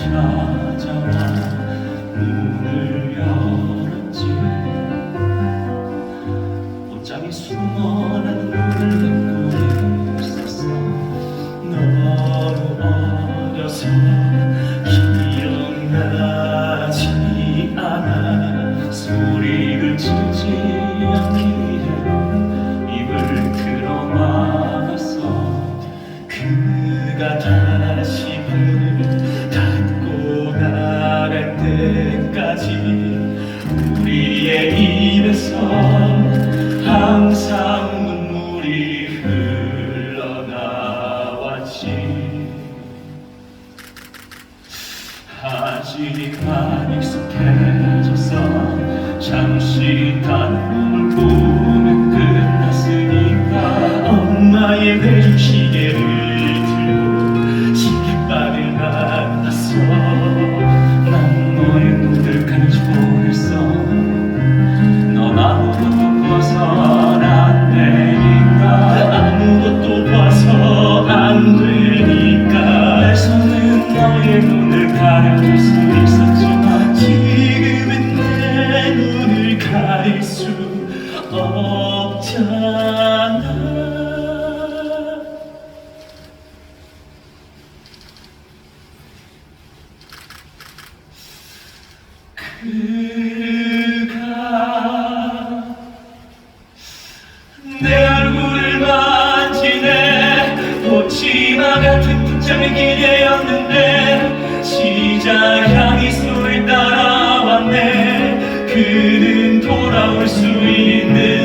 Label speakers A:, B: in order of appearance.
A: 찾아와 문을 열 우리의 입에서 항상 눈물이 흘러나왔지. 아직만 익숙해져서 잠시 다른 꿈을 꾸면 끝났으니까 엄마의 배준 시계 수 없잖아. 그가 내 얼굴을 만지네. 꽃치마 같은 분장의 기대였는데 시작 향이 소리 따라왔네. 그는 돌아